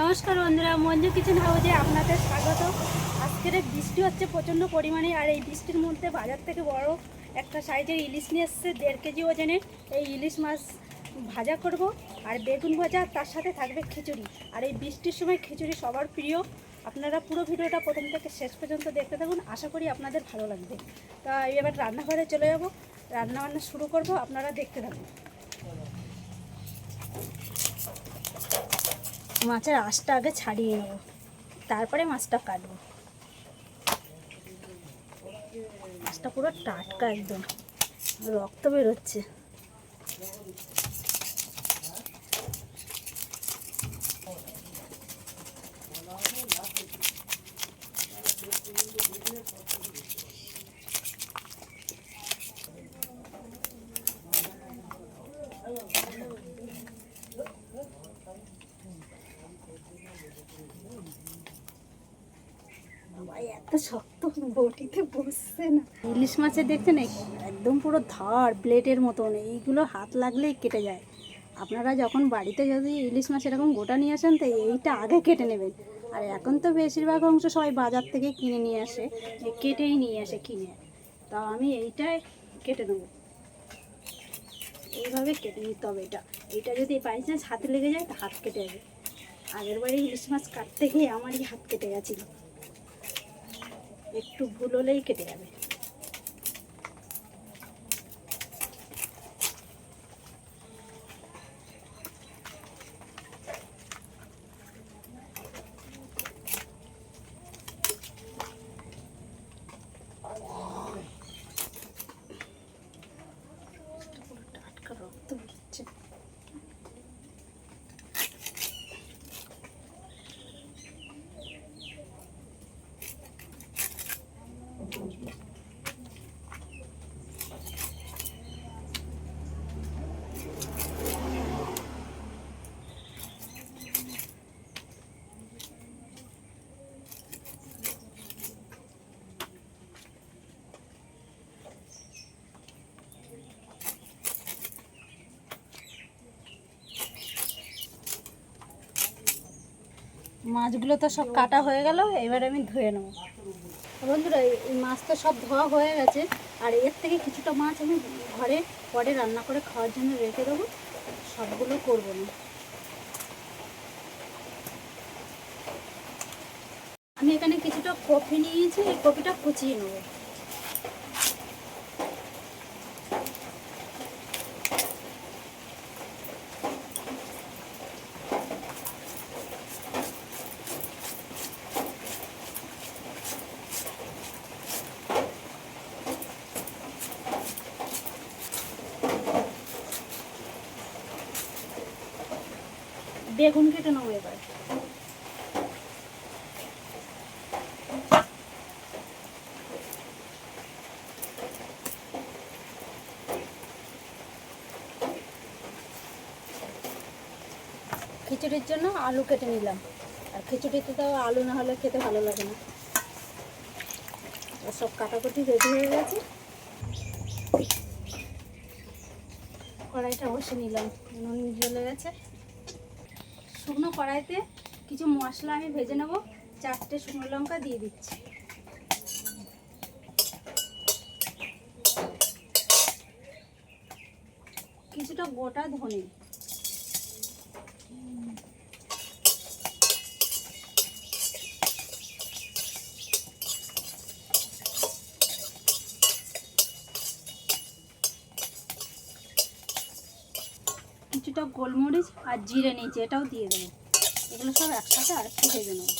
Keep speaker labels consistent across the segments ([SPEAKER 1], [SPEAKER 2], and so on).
[SPEAKER 1] নমস্কার বন্ধুরা, মঞ্জু কিচেন হাউজে আপনাদের স্বাগত। আজকের বৃষ্টি হচ্ছে প্রচণ্ড পরিমাণে, আর এই বৃষ্টির মধ্যে বাজার থেকে বড় একটা সাইজের ইলিশ নিয়ে এসছে, দেড় কেজি ওজনের। এই ইলিশ মাছ ভাজা করব, আর বেগুন ভাজা, তার সাথে থাকবে খিচুড়ি। আর এই বৃষ্টির সময় খিচুড়ি সবার প্রিয়। আপনারা পুরো ভিডিওটা প্রথম থেকে শেষ পর্যন্ত দেখতে থাকুন, আশা করি আপনাদের ভালো লাগবে। তা এবার রান্নাঘরে চলে যাব, রান্নাবান্না শুরু করব, আপনারা দেখতে থাকুন। মাছের আঁশটা আগে ছাড়িয়ে নেব। তারপরে মাছটা কাটবো। মাছটা পুরো টাটকা একদম। রক্ত বেরোচ্ছে। এত শক্ত বটিতে বসছে না। ইলিশ মাছের দেখছেন একদম পুরো ধার ব্লেডের মতন, এইগুলো হাত লাগলেই কেটে যায়। আপনারা যখন বাড়িতে যদি ইলিশ মাছ এরকম গোটা নিয়ে আসেন, তো এইটা আগে কেটে নেবেন। আর এখন তো বেশিরভাগ অংশ সবাই বাজার থেকে কিনে নিয়ে আসে কেটেই নিয়ে আসে কিনে। তা আমি এইটাই কেটে নেব। এইভাবে কেটে নিতে হবে এটা। এটা যদি বাই চান্স হাতে লেগে যায়, তো হাত কেটে যাবে। আগের বারে ইলিশ মাছ কাটতে গিয়ে আমারই হাত কেটে গেছিল। একটু ভুল হলেই কেটে যাবে। মাছগুলো তো সব কাটা হয়ে গেল, এবার আমি ধুয়ে নেব। বন্ধুরা, এই মাছ তো সব ধোয়া হয়ে গেছে, আর এর থেকে কিছুটা মাছ আমি ঘরে পরে রান্না করে খাওয়ার জন্য রেখে দেবো, সবগুলো করব না। আমি এখানে কিছুটা কফি নিয়েছি, এই কফিটা কুচিয়ে নেব। বেগুন কেটে নেব এবার? খিচুড়ির জন্য আলু কেটে নিলাম। আর খিচুড়িতে তো আলু না হলে খেতে ভালো লাগে না। সব কাটাকুটি রেডি হয়ে গেছে। কড়াইটা বসে নিলাম। নুন জ্বলে গেছে। শুকনো কড়াইতে কিছু মশলা আমি ভেজে নেব। চারটে শুকনো লঙ্কা দিয়ে দিচ্ছি। কিছুটা গোটা ধনে। কিছুটা গোলমরিচ আর জিরে নিয়েছি, এটাও দিয়ে দেবো। এগুলো সব একসাথে আর একটু ভেজে নেব।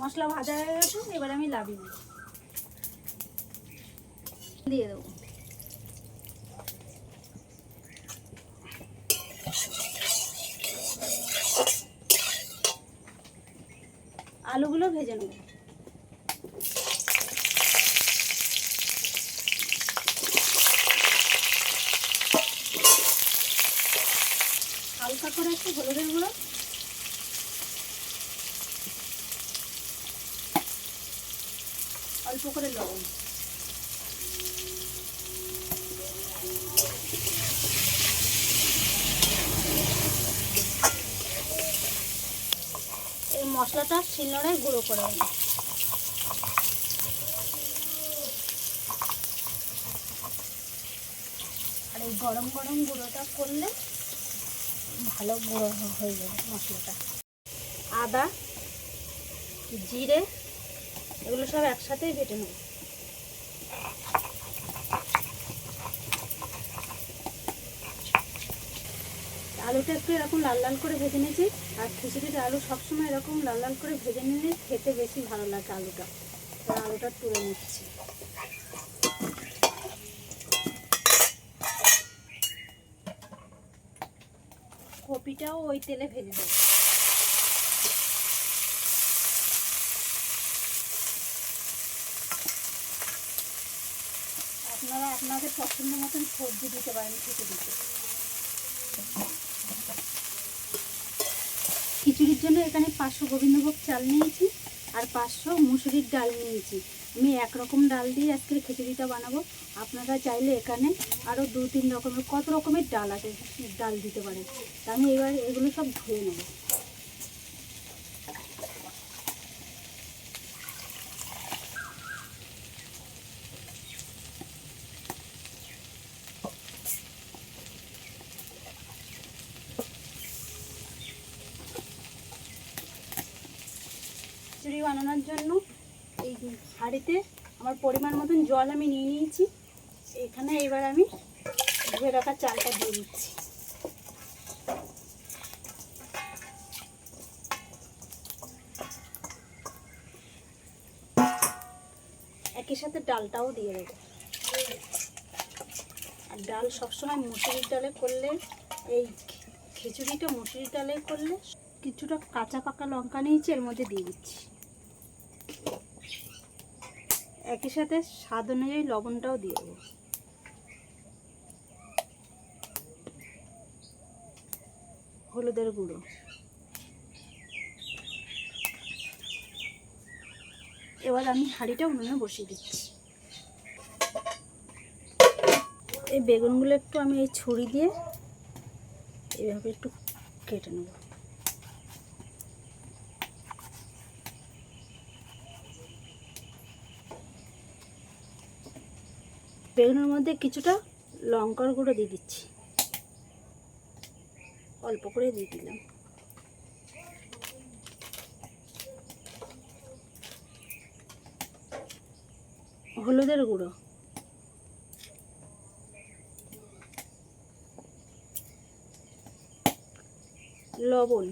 [SPEAKER 1] মশলা ভাজা হয়ে গেছে, এবার আমি লাভিয়ে দিয়ে দেবো। আলুগুলো ভেজে নেব। হালকা করে একটু হলুদের গুঁড়ো। অল্প করে লবণ এই মশলাটা শিলনোড়ায় গুঁড়ো করে নেব। আর এই গরম গরম গুঁড়োটা করলে ভালো গুঁড়ো হয়ে যাবে মশলাটা। আদা, জিরে, এগুলো সব একসাথেই বেটে নেব। আলুটা একটু এরকম লাল লাল করে ভেজে নিয়েছি। আর খিচুড়িতে আলু সবসময় এরকম লাল লাল করে ভেজে নিলে খেতে বেশি ভালো লাগে আলুটা। আলুটা তুলে নিচ্ছি। কপিটাও ওই তেলে ভেজে দেবো আপনারা আপনাদের পছন্দ মতন সবজি দিতে পারেন খিচুড়িতে। খিচুড়ির জন্য এখানে পাঁচশো গোবিন্দভোগ চাল নিয়েছি আর পাঁচশো মুসুরির ডাল নিয়েছি। আমি একরকম ডাল দিয়ে আজকের খিচুড়িটা বানাবো। আপনারা চাইলে এখানে আরও দু তিন রকমের, কত রকমের ডাল আছে, ডাল দিতে পারেন। আমি এবার এগুলো সব ধুয়ে নেব খিচুড়ি বানানোর জন্য এই হাঁড়িতে আমার পরিমাণ মতন জল আমি নিয়ে নিয়েছি। এখানে এবার আমি ধুয়ে রাখা চালটা দিয়ে দিচ্ছি। একই সাথে ডালটাও দিয়ে দেবো। আর ডাল সবসময় মুসুরির ডালে করলে, এই খিচুড়িটা মুসুরির ডালে করলে কিছুটা কাঁচা পাকা লঙ্কা নিয়েছি, এর মধ্যে দিয়ে দিচ্ছি। একই সাথে স্বাদ অনুযায়ী লবণটাও দিয়ে দেবো। হলুদের গুঁড়ো। এবার আমি হাঁড়িটা উনুনে বসিয়ে দিচ্ছি। এই বেগুনগুলো একটু আমি এই ছুরি দিয়ে এইভাবে একটু কেটে নেব। বেগুনের মধ্যে কিছুটা লঙ্কার গুঁড়ো দিয়ে দিচ্ছি। অল্প করে দিয়ে দিলাম। হলুদের গুঁড়ো। লবণ।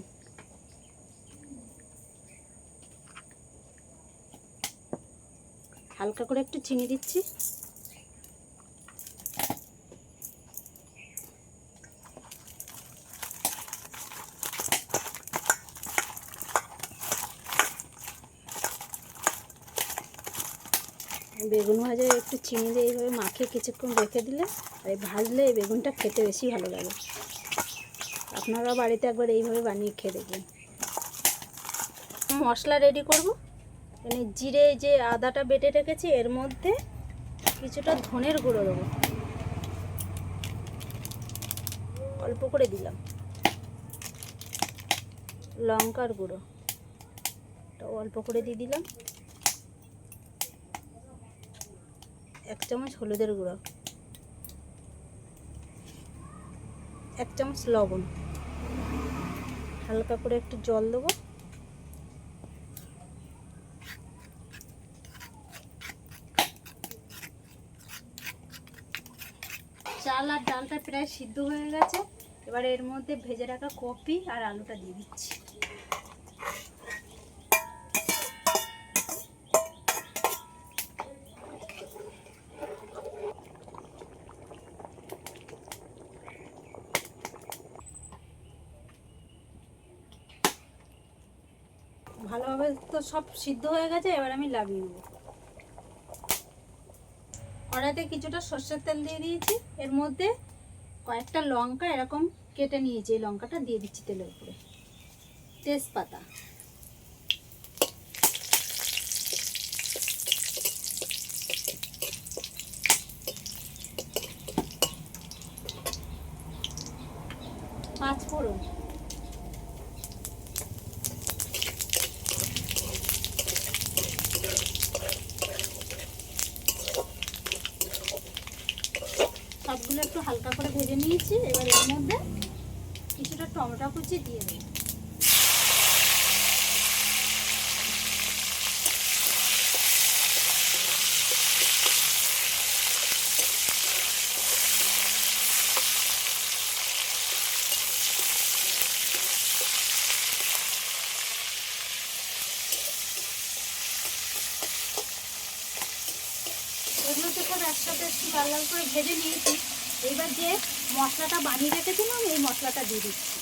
[SPEAKER 1] হালকা করে একটু চিনি দিচ্ছি। বেগুন ভাজায় একটু চিনি দিয়ে এইভাবে মাখিয়ে কিছুক্ষণ রেখে দিলে আর ভাজলে এই বেগুনটা খেতে বেশি ভালো লাগে। আপনারা বাড়িতে একবার এইভাবে বানিয়ে খেয়ে দেখবেন। মশলা রেডি করব। মানে জিরে যে আদাটা বেটে রেখেছি, এর মধ্যে কিছুটা ধনের গুঁড়ো দেবো। অল্প করে দিলাম। লঙ্কার গুঁড়ো। অল্প করে দিয়ে দিলাম। এক চামচ হলুদের গুঁড়ো, এক চামচ লবণ, হালকা করে একটু জল দেবো। চাল আর ডালটা প্রায় সিদ্ধ হয়ে গেছে। এবার এর মধ্যে ভেজে রাখা কপি আর আলুটা দিয়ে দিচ্ছি। ভালোভাবে তো সব সিদ্ধ হয়ে গেছে, এবার আমি লাগিয়ে নেব কড়াইতে কিছুটা সর্ষের তেল দিয়ে দিয়েছি, এর মধ্যে কয়েকটা লঙ্কা এরকম কেটে নিয়েছি, এই লঙ্কাটা দিয়ে দিচ্ছি তেলের উপরে। তেজপাতা। পাঁচ ফোড়ন। ভেজে নিয়েছি, এবার এর মধ্যে কিছুটা টমেটো কুচি দিয়ে এগুলো তো একসাথে একটু লাল লাল করে ভেজে নিয়েছি। এবার যে মশলাটা বানিয়ে রেখেছিলাম এই মশলাটা দিয়ে দিচ্ছি।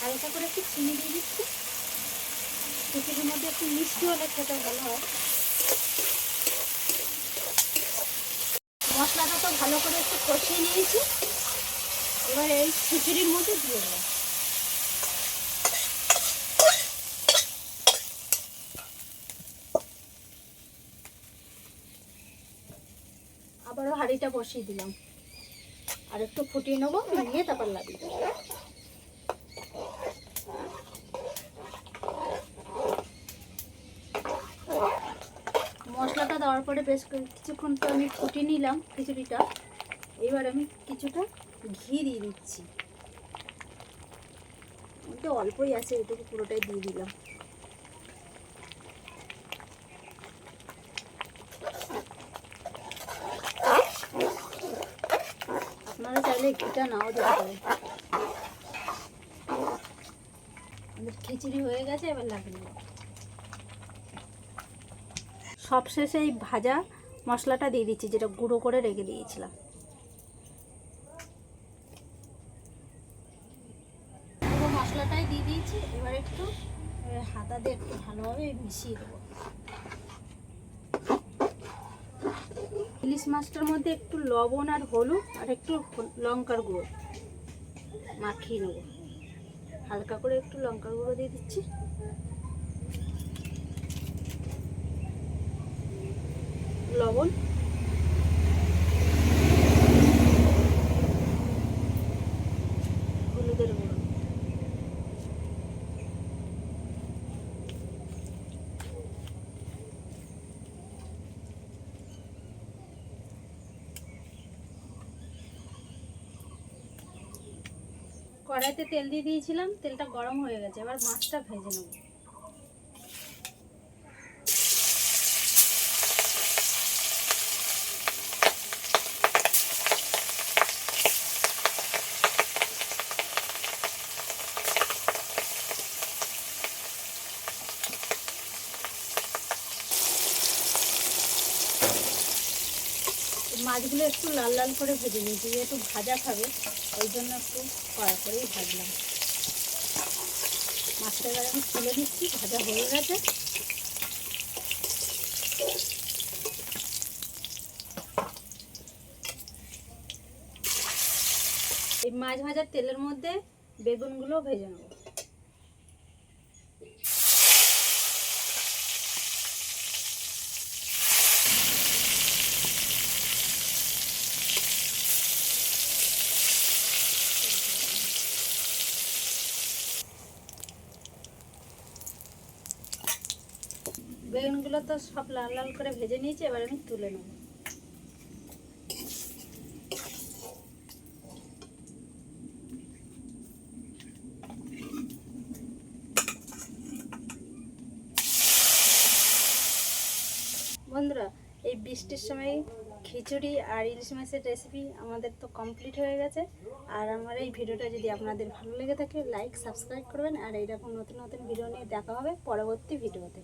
[SPEAKER 1] হালকা করে একটু চিনি দিয়ে দিচ্ছি। খিচুড়ির মধ্যে একটু মিষ্টি হলে খেতে ভালো হয়। মশলাটা তো ভালো করে একটু কষিয়ে নিয়েছি। এবার এই খিচুড়ির মধ্যে দিয়ে দেবো। আবারও হাঁড়িটা বসিয়ে দিলাম। আর একটু ফুটিয়ে নেব নিয়ে তারপর দেবো। মশলাটা দেওয়ার পরে বেশ কিছুক্ষণ তো আমি ফুটিয়ে নিলাম খিচুড়িটা। এবার আমি কিছুটা ঘি দিয়ে দিচ্ছি। অল্পই আছে, এটুকু পুরোটাই দিয়ে দিলাম। চাইলে নাও খিচুড়ি হয়ে গেছে, এবার সবশেষে এই ভাজা মশলাটা দিয়ে দিচ্ছি, যেটা গুঁড়ো করে রেখে দিয়েছিলাম। মশলাটাই দিয়ে দিয়েছি, এবার একটু হাতা দিয়ে একটু ভালোভাবে মিশিয়ে দেবো। ইলিশ মাছটার মধ্যে একটু লবণ আর হলুদ আর একটু লঙ্কার গুঁড়ো, মাখিয়ে নেব। হালকা করে একটু লঙ্কার গুঁড়ো দিয়ে দিচ্ছি। লবণ হলুদের গুঁড়ো কড়াইতে তেল দিয়ে দিয়েছিলাম তেলটা গরম হয়ে গেছে এবার মাছটা ভেজে নেব। মাছগুলো একটু লাল লাল করে ভেজে নিয়েছি যেহেতু ভাজা খাবে, ওই জন্য একটু কড়া করেই ভাজলাম। মাছটা এবার আমি তুলে দিচ্ছি ভাজা হয়ে গেছে। এই মাছ ভাজার তেলের মধ্যে বেগুনগুলো ভেজে নেব বেগুনগুলো তো সব লাল লাল করে ভেজে নিয়েছি, এবার আমি তুলে নেব। বন্ধুরা, এই বৃষ্টির সময় খিচুড়ি আর ইলিশ মাছের রেসিপি আমাদের তো কমপ্লিট হয়ে গেছে। আর আমার এই ভিডিওটা যদি আপনাদের ভালো লেগে থাকে লাইক সাবস্ক্রাইব করবেন। আর এইরকম নতুন নতুন ভিডিও নিয়ে দেখা হবে পরবর্তী ভিডিওতে।